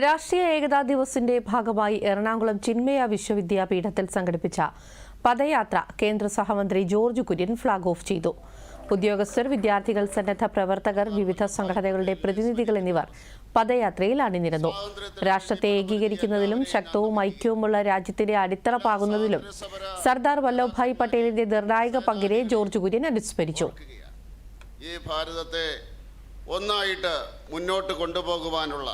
രാഷ്ട്രീയ ഏകതാ ദിവസിന്റെ ഭാഗമായി എറണാകുളം ചിന്മയ വിശ്വവിദ്യാപീഠത്തിൽ സംഘടിപ്പിച്ച പദയാത്ര കേന്ദ്ര സഹമന്ത്രി ജോർജ് കുര്യൻ ഫ്ളാഗ് ഓഫ് ചെയ്തു. ഉദ്യോഗസ്ഥർ വിദ്യാർത്ഥികൾ സന്നദ്ധ പ്രവർത്തകർ വിവിധ സംഘടനകളുടെ പ്രതിനിധികൾ എന്നിവർ പദയാത്രയിൽ അണിനിരന്നു. രാഷ്ട്രത്തെ ഏകീകരിക്കുന്നതിലും ശക്തവും ഐക്യവുമുള്ള രാജ്യത്തിന്റെ അടിത്തറ പാകുന്നതിലും സർദാർ വല്ലഭായ് പട്ടേലിന്റെ നിർണായക പങ്കിനെ ജോർജ് കുര്യൻ അനുസ്മരിച്ചു. ഈ ഭാരതത്തെ ഒന്നായിട്ട് മുന്നോട്ട് കൊണ്ടുപോകുവാനുള്ള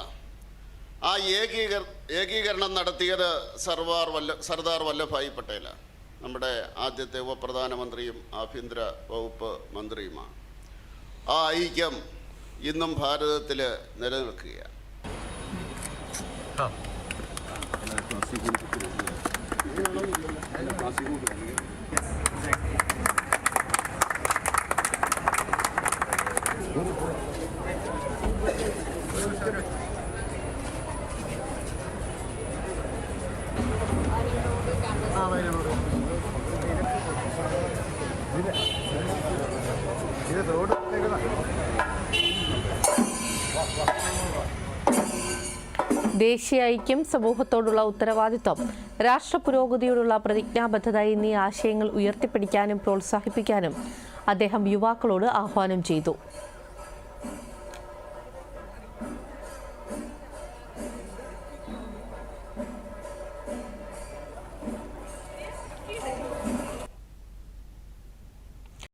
ആ ഏകീകർ ഏകീകരണം നടത്തിയത് സർവാർ വല്ല സർദാർ വല്ലഭായ് പട്ടേലാണ് നമ്മുടെ ആദ്യത്തെ ഉപപ്രധാനമന്ത്രിയും ആഭ്യന്തര വകുപ്പ് മന്ത്രിയുമാണ്. ആ ഐക്യം ഇന്നും ഭാരതത്തിൽ നിലനിൽക്കുകയാണ് ദേശീയ ഐക്യം സമൂഹത്തോടുള്ള ഉത്തരവാദിത്വം. രാഷ്ട്ര പുരോഗതിയോടുള്ള പ്രതിജ്ഞാബദ്ധത എന്നീ ആശയങ്ങൾ ഉയർത്തിപ്പിടിക്കാനും പ്രോത്സാഹിപ്പിക്കാനും അദ്ദേഹം യുവാക്കളോട് ആഹ്വാനം ചെയ്തു.